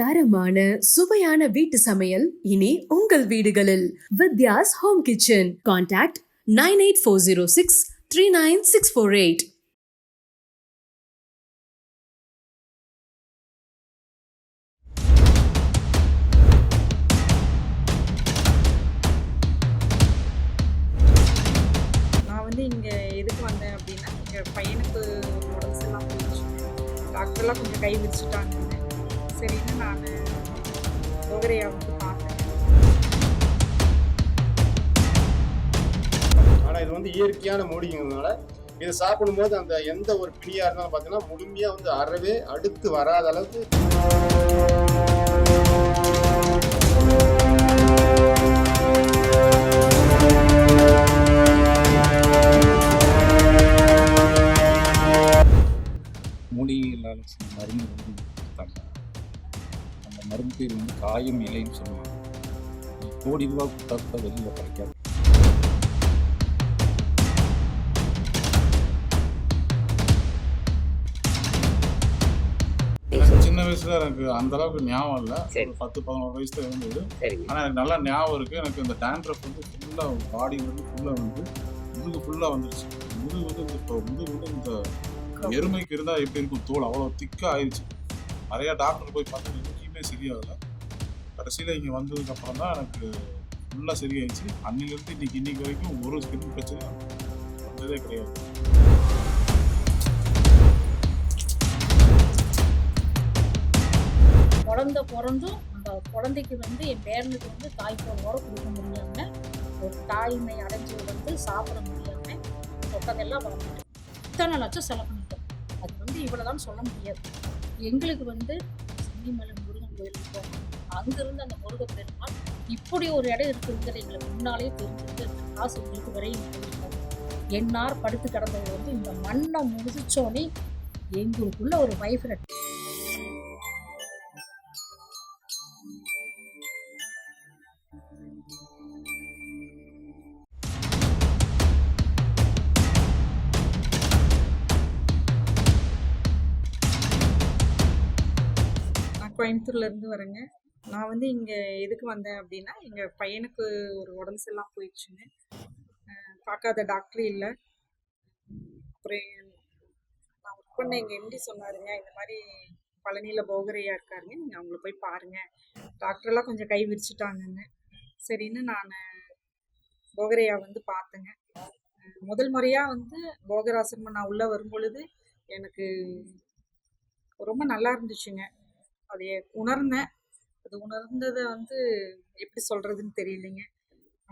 தரமான சுவையான வீட்டு சமையல் இனி உங்கள் வீடுகளில். Vidya's home kitchen. Contact nine eight four zero six three nine six four eight. நான் வந்து இங்கே எதுக்கு வந்தேன் அப்படின்னா எங்கள் பையனுக்கு உடம்பு சரியில்லாம டாக்டர்லாம் கொஞ்சம் கை விரிச்சிட்டாங்க சரின்னு நான் சோகரையா வந்து பார்த்தேன். ஆனால் இது வந்து இயற்கையான மூலிகைங்கிறதுனால இதை சாப்பிடும்போது அந்த எந்த ஒரு பிணியாக இருந்தாலும் பார்த்தீங்கன்னா முழுமையாக வந்து அறவே அடுத்து வராத அளவுக்கு மூலிகைகளால் சில மருந்து பேர் வந்து காயம் இலைன்னு சொல்லுவாங்க கோடி ரூபா கொடுத்தா கூட வெளியில் கிடைக்காது சின்ன வயசுல எனக்கு அந்த அளவுக்கு ஞாபகம் இல்லை. ஒரு பத்து பதினோரு வயசுல இருந்தது. ஆனால் எனக்கு நல்லா ஞாபகம் இருக்கு. எனக்கு இந்த டேண்ட்ரஃப் வந்து ஃபுல்லாக பாடி வந்து ஃபுல்லாக வந்து முதுகு ஃபுல்லாக வந்துருச்சு. முதுகு வந்து இப்போ முதுகு வந்து இந்த எருமைக்கு இருந்தால் எப்படி இருக்கும் தோல்? அவ்வளோ திக்காக ஆயிடுச்சு நிறைய டாக்டர் போய் பார்த்து எங்கேயுமே சரியாகலை கடைசியில் இங்கே வந்ததுக்கப்புறம் தான் எனக்கு ஃபுல்லாக சரியாயிடுச்சு அன்னிலேருந்து இன்னைக்கு இன்றைக்கி வரைக்கும் ஒரு ஸ்கின் பிரச்சனை வந்ததே கிடையாது. குழந்த பிறந்தும் அந்த குழந்தைக்கு வந்து என் பேரனுக்கு வந்து தாய்ப்போல் கூட கொடுக்க முடியாமல் ஒரு தாய்மை அடைஞ்சு வந்து சாப்பிட முடியாமல் சொட்டதெல்லாம் வளர்ந்துட்டு இத்தனை லட்சம் செலவு பண்ணிட்டோம். அது வந்து இவ்வளோதான் சொல்ல முடியாது. எங்களுக்கு வந்து சென்னிமலை முருகன் கோயிலுக்கு போகணும் அங்கிருந்து அந்த முருகன் பெருமாள் இப்படி ஒரு இடம் இருக்குங்கிறது எங்களுக்கு முன்னாலே தெரிஞ்சிருக்கு அந்த காசு உங்களுக்கு விரையும் போயிருக்கோம் என்னார் படுத்து கிடந்தது வந்து இந்த மண்ணை முதிச்சோனே எங்களுக்குள்ள ஒரு வைஃப்ரெட் கோயம்புத்தூர்லேருந்து வரேங்க. நான் வந்து இங்கே எதுக்கு வந்தேன் அப்படின்னா எங்கள் பையனுக்கு ஒரு உடம்பு சரியில்லாம போயிடுச்சுங்க. பார்க்காத டாக்டர் இல்லை. அப்புறம் நான் ஒர்க் பண்ண எங்கள் எம்டி சொன்னாருங்க இந்த மாதிரி பழனியில் போகரையா இருக்காருங்க நீங்கள் அவங்கள போய் பாருங்கள் டாக்டரெல்லாம் கொஞ்சம் கை விரிச்சிட்டாங்கங்க. சரின்னு நான் போகரையா வந்து பார்த்தேங்க. முதல் முறையாக வந்து போகராசிரமம் நான் உள்ளே வரும்பொழுது எனக்கு ரொம்ப நல்லா இருந்துச்சுங்க. அதை உணர்ந்தேன். அது உணர்ந்ததை வந்து எப்படி சொல்கிறதுன்னு தெரியலைங்க.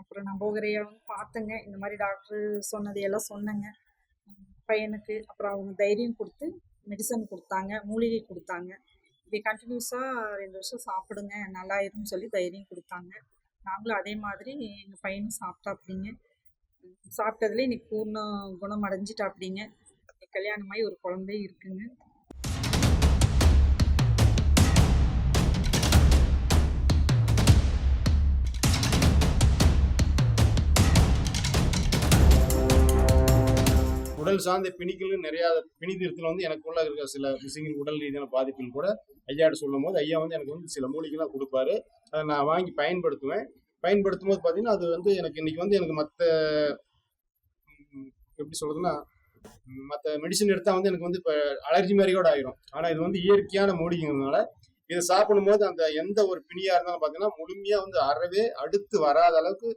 அப்புறம் நான் வந்து பார்த்தேங்க. இந்த மாதிரி டாக்டர் சொன்னதையெல்லாம் சொன்னேங்க. பையனுக்கு அப்புறம் அவங்க தைரியம் கொடுத்து மெடிசன் கொடுத்தாங்க. மூலிகை கொடுத்தாங்க. இதை கண்டினியூஸாக ரெண்டு வருஷம் சாப்பிடுங்க. நல்லாயிருன்னு சொல்லி தைரியம் கொடுத்தாங்க. நாங்களும் அதே மாதிரி எங்கள் பையனும் சாப்பிட்டாப்பிடிங்க சாப்பிட்டதுல இன்னைக்கு பூர்ண குணம் அடைஞ்சிட்டாப்பிடிங்க கல்யாணமாகி ஒரு குழந்தை இருக்குங்க. உடல் சார்ந்த பிணிகள் நிறையா பிணி திருத்தில் வந்து எனக்குள்ள இருக்கிற சில விஷயங்கள் உடல் ரீதியான பாதிப்புகள் கூட ஐயாட்ட சொல்லும் போது ஐயா வந்து எனக்கு வந்து சில மூலிகைலாம் கொடுப்பாரு. அதை நான் வாங்கி பயன்படுத்துவேன். பயன்படுத்தும் போது பார்த்தீங்கன்னா அது வந்து எனக்கு இன்னைக்கு வந்து எனக்கு மற்ற எப்படி சொல்றதுன்னா மற்ற மெடிசன் எடுத்தால் வந்து எனக்கு வந்து இப்போ அலர்ஜி மாதிரி கூட ஆயிரும். ஆனால் இது வந்து இயற்கையான மூலிகைங்கிறதுனால இதை சாப்பிடும்போது அந்த எந்த ஒரு பிணியாக இருந்தாலும் பார்த்தீங்கன்னா முழுமையாக வந்து அறவே அடுத்து வராத அளவுக்கு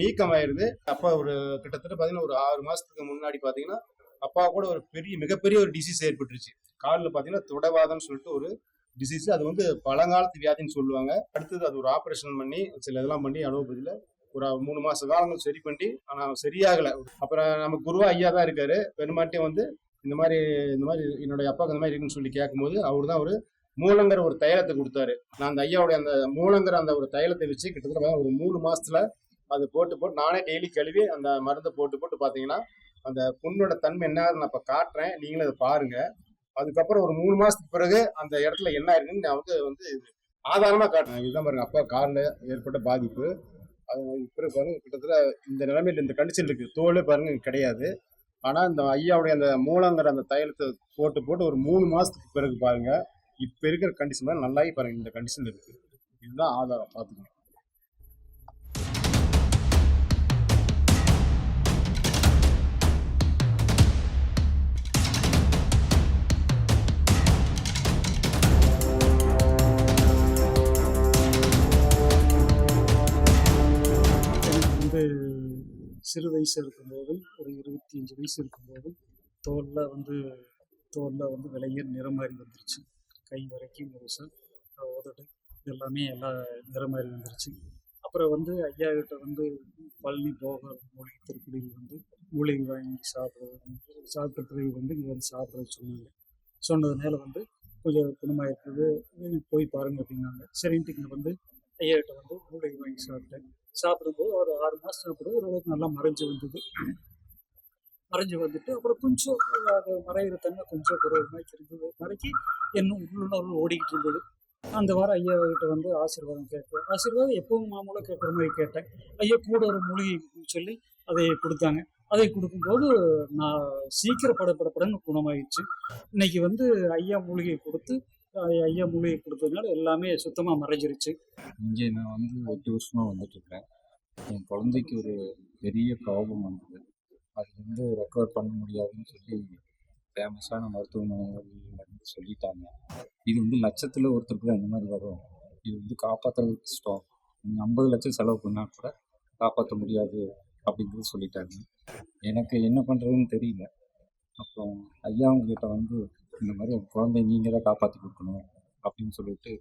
நீக்கம் ஆயிருது அப்பா ஒரு கிட்டத்தட்ட பார்த்தீங்கன்னா ஒரு ஆறு மாதத்துக்கு முன்னாடி பாத்தீங்கன்னா அப்பா கூட ஒரு பெரிய மிகப்பெரிய ஒரு டிசீஸ் ஏற்பட்டுருச்சு. காலில் பார்த்தீங்கன்னா தொடவாதம்னு சொல்லிட்டு ஒரு டிசீஸ் அது வந்து பழங்காலத்து வியாதின்னு சொல்லுவாங்க. அடுத்தது அது ஒரு ஆப்ரேஷன் பண்ணி சில இதெல்லாம் பண்ணி அலோபதியில் ஒரு மூணு மாச காலங்கள் சரி பண்ணி ஆனால் சரியாகலை. அப்புறம் நம்ம குருவா ஐயா தான் இருக்காரு. பெருமாட்டியும் வந்து இந்த மாதிரி இந்த மாதிரி என்னுடைய அப்பாவுக்கு இந்த மாதிரி இருக்குன்னு சொல்லி கேட்கும்போது அவர் தான் ஒரு மூலங்கிற ஒரு தைலத்தை கொடுத்தாரு. நான் அந்த ஐயாவுடைய அந்த மூலங்கிற அந்த ஒரு தைலத்தை வச்சு கிட்டத்தட்ட ஒரு மூணு மாசத்துல அது போட்டு போட்டு நானே டெய்லி கழுவி அந்த மருந்தை போட்டு போட்டு பாத்தீங்கன்னா அந்த புண்ணோட தன்மை என்ன நான் இப்போ காட்டுறேன். நீங்களும் அதை பாருங்க. அதுக்கப்புறம் ஒரு மூணு மாசத்துக்கு பிறகு அந்த இடத்துல என்ன இருக்குன்னு நான் வந்து வந்து ஆதாரமா காட்டுறேன். இதுதான் பாருங்க அப்பா காலில் ஏற்பட்ட பாதிப்பு. அது பிறகு பாருங்க கிட்டத்தட்ட இந்த நிலைமையில இந்த கண்டிஷன் இருக்கு. தோலே பாருங்க கிடையாது. ஆனா இந்த ஐயாவுடைய அந்த மூலங்கிற அந்த தைலத்தை போட்டு போட்டு ஒரு மூணு மாசத்துக்கு பிறகு பாருங்க இப்போ இருக்கிற கண்டிஷன் நல்லாகி பாருங்க இந்த கண்டிஷன் இருக்கு. இதுதான் ஆதாரம் பார்த்துக்கோங்க வந்து சிறு வயசு இருக்கும்போது ஒரு இருபத்தி அஞ்சு வயசு இருக்கும்போது தோலில் வந்து தோலில் வந்து விலையர் நிறம் மாறி வந்துருச்சு. கை வரைக்கும் முழுசாக உதடு எல்லாமே எல்லாம் நிறமாரி வந்துருச்சு அப்புறம் வந்து ஐயா கிட்ட வந்து பழனி போக மூலிகை திருப்பதியில் வந்து மூலிகை வாங்கி சாப்பிட்றது சாப்பிட்ட பிறகு வந்து இங்கே வந்து சாப்பிட்றது சொன்னாங்க. சொன்னதுனால வந்து கொஞ்சம் குணமாக இருக்குது போய் பாருங்க அப்படின்னாங்க. சரின்ட்டு இங்கே வந்து ஐயா கிட்ட வந்து மூலிகை வாங்கி சாப்பிட்டேன். சாப்பிடும்போது ஒரு ஆறு மாதம் சாப்பிடும்போது ஓரளவுக்கு நல்லா மறைஞ்சு வந்தது. மறைஞ்சு வந்துட்டு அப்புறம் கொஞ்சம் அது மறையிற தன்மை கொஞ்சம் குறைவு மாதிரி இருந்தது மறைக்கி இன்னும் உள்ளுணர்வு ஓடிக்கிட்டு இருந்தது. அந்த வாரம் ஐயா கிட்ட வந்து ஆசீர்வாதம் கேட்பேன் ஆசீர்வாதம் எப்பவும் மாமூலாக கேட்குற மாதிரி கேட்டேன். ஐயா கூட ஒரு மூலிகை சொல்லி அதை கொடுத்தாங்க. அதை கொடுக்கும்போது நான் சீக்கிரம் படப்படப்படன்னு குணமாயிடுச்சு. இன்னைக்கு வந்து ஐயா மூலிகை கொடுத்து ஐயா மூலிகை கொடுத்ததுனால எல்லாமே சுத்தமாக மறைஞ்சிருச்சு. இங்கே நான் வந்து எட்டு வருஷமாக வந்துட்டு இருக்கேன். என் குழந்தைக்கு ஒரு பெரிய ப்ராப்ளம் வந்தது. அது வந்து ரெக்கவர் பண்ண முடியாதுன்னு சொல்லி ஃபேமஸான மருத்துவமனைகள் வந்து சொல்லிட்டாங்க. இது வந்து லட்சத்தில் ஒருத்தருக்கு தான் இந்த மாதிரி வரும். இது வந்து காப்பாற்றுறது கஷ்டம். நீங்கள் ஐம்பது லட்சம் செலவு பண்ணால் கூட காப்பாற்ற முடியாது அப்படிங்கிறது சொல்லிட்டாங்க. எனக்கு என்ன பண்ணுறதுன்னு தெரியல. அப்புறம் ஐயா கிட்ட வந்து இந்த மாதிரி குழந்தை நீங்கள் தான் காப்பாற்றி கொடுக்கணும் அப்படின்னு சொல்லிட்டு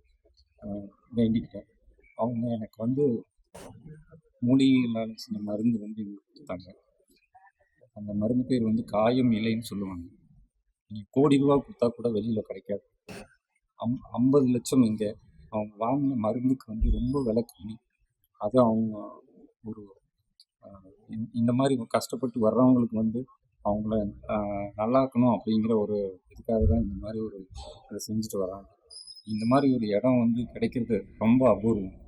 வேண்டிக்கிட்டேன். அவங்க எனக்கு வந்து மூலிகைகளால் சின்ன மருந்து வந்து கொடுத்தாங்க. அந்த மருந்து பேர் வந்து காயம் இலைன்னு சொல்லுவாங்க. நீங்கள் கோடி ரூபா கொடுத்தா கூட வெளியில் கிடைக்காது. அம் ஐம்பது லட்சம் இங்கே. அவங்க வாங்கின மருந்துக்கு வந்து ரொம்ப விலை கம்மி. அது அவங்க ஒரு இந்த- இந்த மாதிரி கஷ்டப்பட்டு வர்றவங்களுக்கு வந்து அவங்கள நல்லா நல்லாக்கணும் அப்படிங்கிற ஒரு இதுக்காக தான் இந்த மாதிரி ஒரு அதை செஞ்சுட்டு வராங்க. இந்த மாதிரி ஒரு இடம் வந்து கிடைக்கிறது ரொம்ப அபூர்வம்.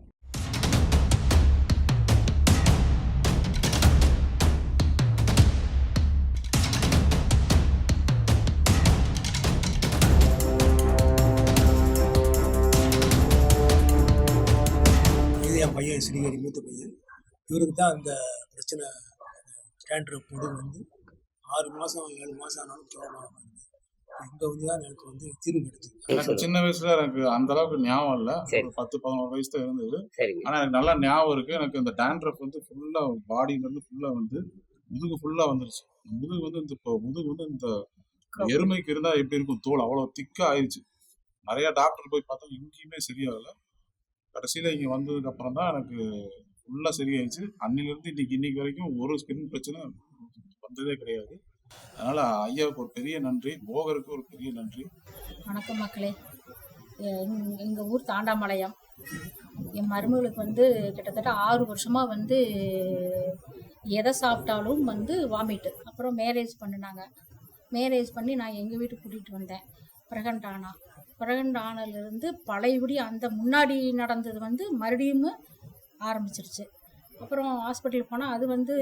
ஸ்ரீஹரி மூத்த பையன். இவருக்கு தான் அந்த பிரச்சனை கேண்ட்ரு பொது வந்து ஆறு மாதம் ஏழு மாதம் ஆனாலும் ப்ராப்ளம் இங்கே வந்து தான் எனக்கு வந்து தீர்வு கிடைச்சிது. எனக்கு சின்ன வயசுல எனக்கு அந்த அளவுக்கு ஞாபகம் இல்லை. ஒரு பத்து பதினோரு வயசு தான் இருந்தது. சரிங்க. ஆனா எனக்கு நல்லா ஞாபகம் இருக்கு. எனக்கு இந்த டேண்ட்ரஃப் வந்து ஃபுல்லா பாடியில இருந்து ஃபுல்லா வந்து முதுகு ஃபுல்லா வந்துருச்சு. முதுகு வந்து இந்த இப்போ முதுகு வந்து இந்த எருமைக்கு இருந்தா எப்படி இருக்கும்? தோல் அவ்வளவு திக்கா ஆயிடுச்சு நிறைய டாக்டர் போய் பார்த்தா எங்கேயுமே சரியாகல. கடைசியில் இங்கே வந்ததுக்கு அப்புறம் தான் எனக்கு ஃபுல்லாக சரியாயிடுச்சு. அன்னிலிருந்து இன்னைக்கு இன்னைக்கு வரைக்கும் ஒரு ஸ்கின் பிரச்சனை வந்ததே கிடையாது. அதனால ஐயாவுக்கு ஒரு பெரிய நன்றி போகருக்கு ஒரு பெரிய நன்றி. வணக்கம் மக்களே. எங்- ஊர் தாண்டாமலையம். என் மருமகளுக்கு வந்து கிட்டத்தட்ட ஆறு வருஷமாக வந்து எதை சாப்பிட்டாலும் வந்து வாமிட்டு அப்புறம் மேரேஜ் பண்ணினாங்க. மேரேஜ் பண்ணி நான் எங்கள் வீட்டுக்கு கூட்டிகிட்டு வந்தேன். பிரகண்டானா பிரகண்டானிலிருந்து பழையபடி அந்த முன்னாடி நடந்தது வந்து மறுபடியும் ஆரம்பிச்சிருச்சு. அப்புறம் ஹாஸ்பிட்டல் போனால் அது வந்து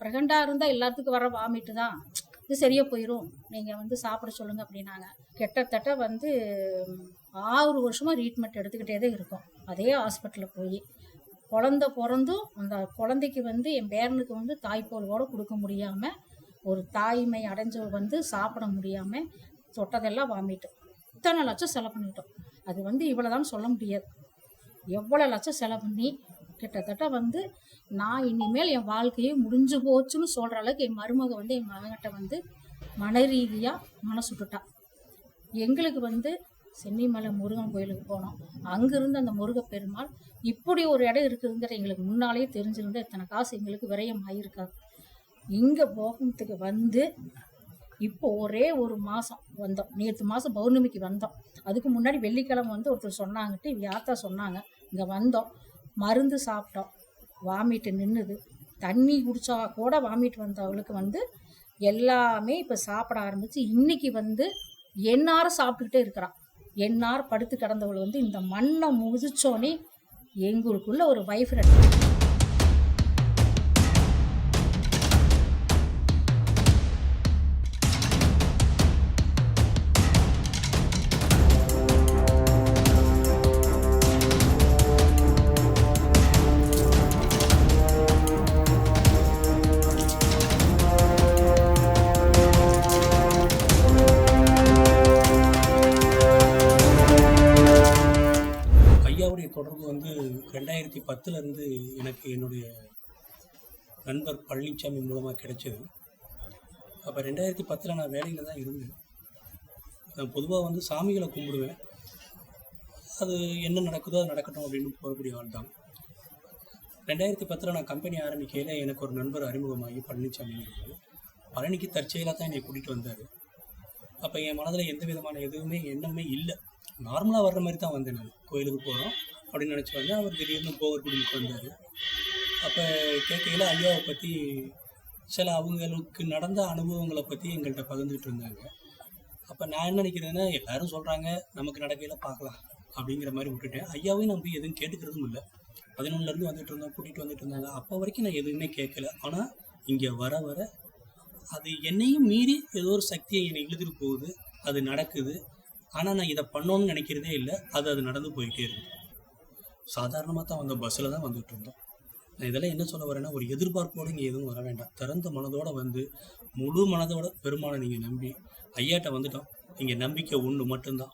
ப்ரெகண்டாக இருந்தால் எல்லாத்துக்கும் வர வாமிட்டு தான். இது சரியாக போயிடும் நீங்கள் வந்து சாப்பிட சொல்லுங்கள் அப்படின்னாங்க. கிட்டத்தட்ட வந்து ஆறு வருஷமாக ட்ரீட்மெண்ட் எடுத்துக்கிட்டே தான் இருக்கும். அதே ஹாஸ்பிட்டலில் போய். குழந்த பிறந்தும் அந்த குழந்தைக்கு வந்து என் பேரனுக்கு வந்து தாய்ப்பால் கூட கொடுக்க முடியாமல் ஒரு தாய்மை அடைஞ்ச வந்து சாப்பிட முடியாமல் தொட்டதெல்லாம் வாமிட்டு இத்தனை லட்சம் செலவு பண்ணிட்டோம். அது வந்து இவ்வளோதான் சொல்ல முடியாது. எவ்வளோ லட்சம் செலவு பண்ணி கிட்டத்தட்ட வந்து நான் இனிமேல் என் வாழ்க்கையே முடிஞ்சு போச்சுன்னு சொல்கிற அளவுக்கு என் மருமக வந்து என் மகன்கிட்ட வந்து மன ரீதியாக மனசுட்டுட்டா எங்களுக்கு வந்து சென்னிமலை முருகன் கோயிலுக்கு போனோம். அங்கிருந்து அந்த முருகப்பெருமாள் இப்படி ஒரு இடம் இருக்குதுங்கிற எங்களுக்கு முன்னாலேயே தெரிஞ்சிருந்தா இத்தனை காசு எங்களுக்கு விரயம் ஆகியிருக்காது இங்கே போகத்துக்கு வந்து இப்போ ஒரே ஒரு மாதம் வந்தோம். நேற்று மாதம் பௌர்ணமிக்கு வந்தோம். அதுக்கு முன்னாடி வெள்ளிக்கிழமை வந்து ஒருத்தர் சொன்னாங்கட்டு யாத்தா சொன்னாங்க. இங்கே வந்தோம். மருந்து சாப்பிட்டோம். வாமிட்டு நின்றுது தண்ணி குடிச்சா கூட வாமிட் வந்தவளுக்கு வந்து எல்லாமே இப்போ சாப்பிட ஆரம்பிச்சு இன்னைக்கு வந்து எந்நேரம் சாப்பிட்டுக்கிட்டே இருக்கிறான் எந்நேரம் படுத்து கிடந்தவள் வந்து இந்த மண்ணை முதிச்சோன்னே எங்களுக்குள்ள ஒரு வைஃப் ரெண்டு பத்துலேருந்து எனக்கு என்னுடைய நண்பர் பழனிசாமி மூலமாக கிடைச்சது. அப்போ ரெண்டாயிரத்தி பத்தில் நான் வேலையில் தான் இருந்தேன். நான் பொதுவாக வந்து சாமிகளை கும்பிடுவேன். அது என்ன நடக்குதோ அது நடக்கட்டும் அப்படின்னு போகக்கூடிய ஆள் தான். ரெண்டாயிரத்தி பத்தில் நான் கம்பெனி ஆரம்பிக்கையில் எனக்கு ஒரு நண்பர் அறிமுகமாகி பழனிசாமி பழனிக்கு தற்செயலாக தான் என்னை கூட்டிகிட்டு வந்தார். அப்போ என் மனதில் எந்த விதமான எதுவுமே எண்ணமே இல்லை. நார்மலாக வர்ற மாதிரி தான் வந்தேன் நான். கோயிலுக்கு போகிறோம் அப்படின்னு நினச்சி வந்தேன் அவர் திடீர்னு போகர் குடிமுக்கு வந்தார். அப்போ கேட்கையில் ஐயாவை பற்றி சில அவங்களுக்கு நடந்த அனுபவங்களை பற்றி எங்கள்கிட்ட பகிர்ந்துட்டு இருந்தாங்க. அப்போ நான் என்ன நினைக்கிறேன்னா எல்லாரும் சொல்கிறாங்க நமக்கு நடக்கையில் பார்க்கலாம் அப்படிங்கிற மாதிரி விட்டுட்டேன். ஐயாவையும் நான் எதுவும் கேட்டுக்கிறதும் இல்லை. பதினொன்றுலேருந்து வந்துட்டு இருந்தோம் கூட்டிகிட்டு வந்துட்டு இருந்தாங்க. அப்போ வரைக்கும் நான் எதுவுமே கேட்கல ஆனால் இங்கே வர வர அது என்னையும் மீறி ஏதோ ஒரு சக்தியை என்னை இழுத்துட்டு போகுது. அது நடக்குது. ஆனால் நான் இதை பண்ணோன்னு நினைக்கிறதே இல்லை. அது அது நடந்து போயிட்டே இருக்குது சாதாரணமாக தான் வந்த பஸ்ஸில் தான் வந்துட்டு இருந்தோம். நான் இதெல்லாம் என்ன சொல்ல வரேன்னா ஒரு எதிர்பார்ப்போடு இங்கே எதுவும் வர வேண்டாம். திறந்த மனதோட வந்து முழு மனதோட பெருமானை நீங்கள் நம்பி ஐயாட்ட வந்துட்டோம். இங்கே நம்பிக்கை ஒன்று மட்டும்தான்.